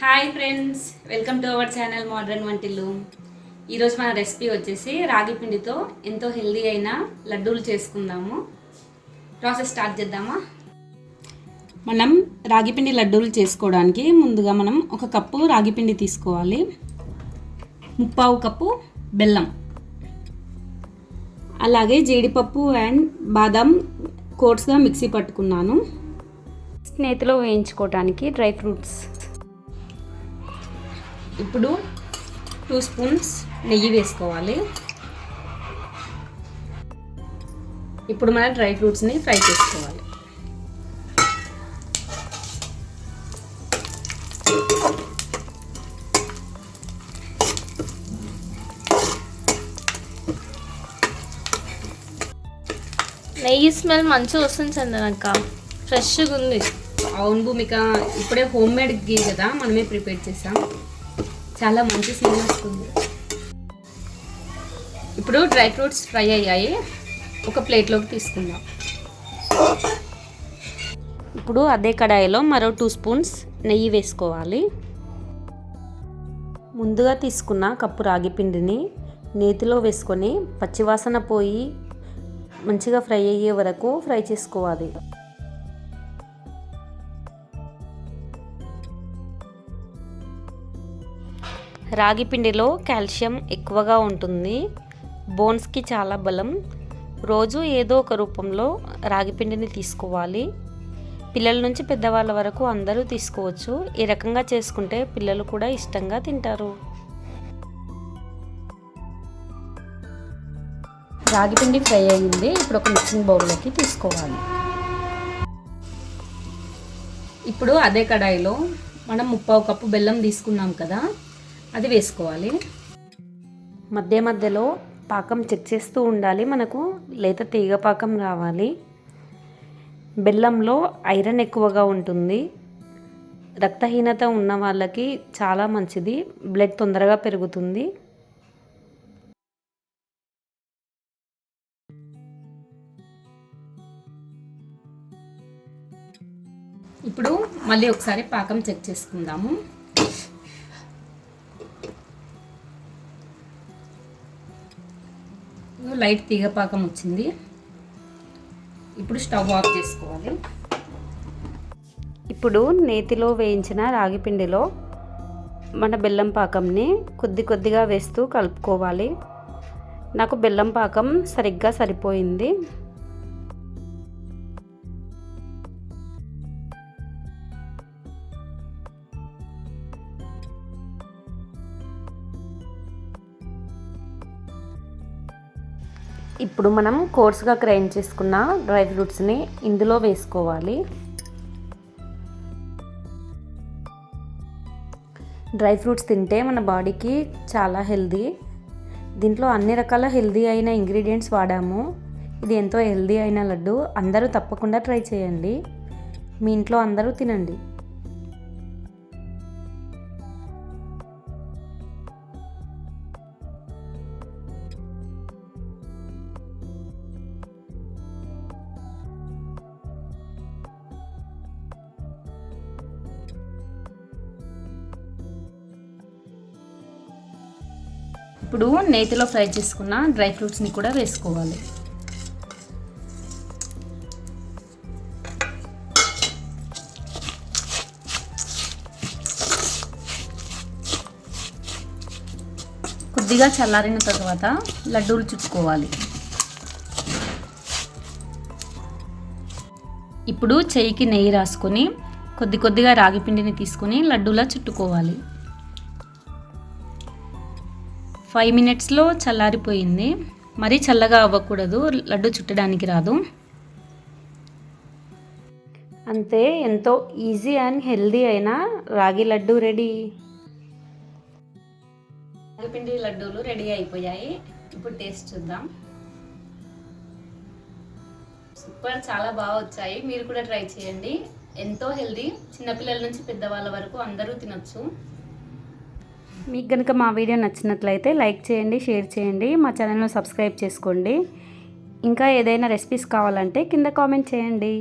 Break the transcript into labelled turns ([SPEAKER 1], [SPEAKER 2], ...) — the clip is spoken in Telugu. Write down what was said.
[SPEAKER 1] Hi friends welcome to our channel modern వంటిల్లు ఈరోజు మన రెసిపీ వచ్చేసి రాగి పిండితో ఎంతో హెల్దీ అయిన లడ్డూలు చేసుకుందాము. ప్రాసెస్ స్టార్ట్ చేద్దామా? మనం రాగిపిండి లడ్డూలు చేసుకోవడానికి ముందుగా మనం ఒక కప్పు రాగిపిండి తీసుకోవాలి. ముప్పావు కప్పు బెల్లం. అలాగే జీడిపప్పు అండ్ బాదం కోట్స్గా మిక్సీ పట్టుకున్నాను. స్నేహితులో వేయించుకోవడానికి డ్రై ఫ్రూట్స్. ఇప్పుడు టూ స్పూన్స్ నెయ్యి వేసుకోవాలి. ఇప్పుడు మన డ్రై ఫ్రూట్స్ని ఫ్రై చేసుకోవాలి.
[SPEAKER 2] నెయ్యి స్మెల్ మంచిగా వస్తుంది చందనక్క. ఫ్రెష్గా ఉంది.
[SPEAKER 1] అవును భూమిక ఇప్పుడే హోమ్ మేడ్ గీ కదా మనమే ప్రిపేర్ చేసాం. చాలా మంచి స్మెల్ వస్తుంది. ఇప్పుడు డ్రై ఫ్రూట్స్ ఫ్రై అయ్యాయి. ఒక ప్లేట్లోకి తీసుకుందాం. ఇప్పుడు అదే కడాయిలో మరో టూ స్పూన్స్ నెయ్యి వేసుకోవాలి. ముందుగా తీసుకున్న కప్పు రాగి పిండిని నేతిలో వేసుకొని పచ్చివాసన పోయి మంచిగా ఫ్రై అయ్యే వరకు ఫ్రై చేసుకోవాలి. రాగి పిండిలో కాల్షియం ఎక్కువగా ఉంటుంది. బోన్స్కి చాలా బలం. రోజు ఏదో ఒక రూపంలో రాగి పిండిని తీసుకోవాలి. పిల్లల నుంచి పెద్దవాళ్ళ వరకు అందరూ తీసుకోవచ్చు. ఈ రకంగా చేసుకుంటే పిల్లలు కూడా ఇష్టంగా తింటారు. రాగి పిండి ఫ్రై అయింది. ఇప్పుడు ఒక మిక్సింగ్ బౌల్లోకి తీసుకోవాలి. ఇప్పుడు అదే కడాయిలో మనం ముప్పావు కప్పు బెల్లం తీసుకున్నాం కదా. అది వేసుకోవాలి. మధ్య మధ్యలో పాకం చెక్ చేస్తూ ఉండాలి. మనకు లేత తీగ పాకం రావాలి. బెల్లంలో ఐరన్ ఎక్కువగా ఉంటుంది. రక్తహీనత ఉన్న వాళ్ళకి చాలా మంచిది. బ్లడ్ తొందరగా పెరుగుతుంది. ఇప్పుడు మళ్ళీ ఒకసారి పాకం చెక్ చేసుకుందాము. లైట్ తీగ పాకం వచ్చింది. ఇప్పుడు స్టవ్ ఆఫ్ చేసుకోవాలి. ఇప్పుడు నేతిలో వేయించిన రాగి పిండిలో మన బెల్లం పాకంని కొద్ది కొద్దిగా వేస్తూ కలుపుకోవాలి. నాకు బెల్లం పాకం సరిగ్గా సరిపోయింది. ఇప్పుడు మనం కోర్స్గా గ్రైండ్ చేసుకున్న డ్రై ఫ్రూట్స్ని ఇందులో వేసుకోవాలి. డ్రై ఫ్రూట్స్ తింటే మన బాడీకి చాలా హెల్దీ. దీంట్లో అన్ని రకాల హెల్దీ అయిన ఇంగ్రీడియంట్స్ వాడాము. ఇది ఎంతో హెల్దీ అయిన లడ్డు. అందరూ తప్పకుండా ట్రై చేయండి. మీ ఇంట్లో అందరూ తినండి. ఇప్పుడు నేతిలో ఫ్రై చేసుకున్న డ్రై ఫ్రూట్స్ని కూడా వేసుకోవాలి. కొద్దిగా చల్లారిన తర్వాత లడ్డూలు చుట్టుకోవాలి. ఇప్పుడు చెయ్యికి నెయ్యి రాసుకొని కొద్ది కొద్దిగా రాగి పిండిని తీసుకొని లడ్డూలా చుట్టుకోవాలి. ఫైవ్ మినిట్స్లో చల్లారిపోయింది. మరీ చల్లగా అవ్వకూడదు. లడ్డు చుట్టడానికి రాదు. అంతే ఎంతో ఈజీ అండ్ హెల్దీ అయిన రాగి లడ్డు రెడీ. రాగిపిండి లడ్డూలు రెడీ అయిపోయాయి. ఇప్పుడు టేస్ట్ చూద్దాం. సూపర్ చాలా బాగా వచ్చాయి. మీరు కూడా ట్రై చేయండి. ఎంతో హెల్దీ. చిన్నపిల్లల నుంచి పెద్దవాళ్ళ వరకు అందరూ తినొచ్చు. మీకు కనుక మా వీడియో నచ్చినట్లయితే లైక్ చేయండి షేర్ చేయండి మా ఛానల్ను సబ్స్క్రైబ్ చేసుకోండి. ఇంకా ఏదైనా రెసిపీస్ కావాలంటే కింద కామెంట్ చేయండి.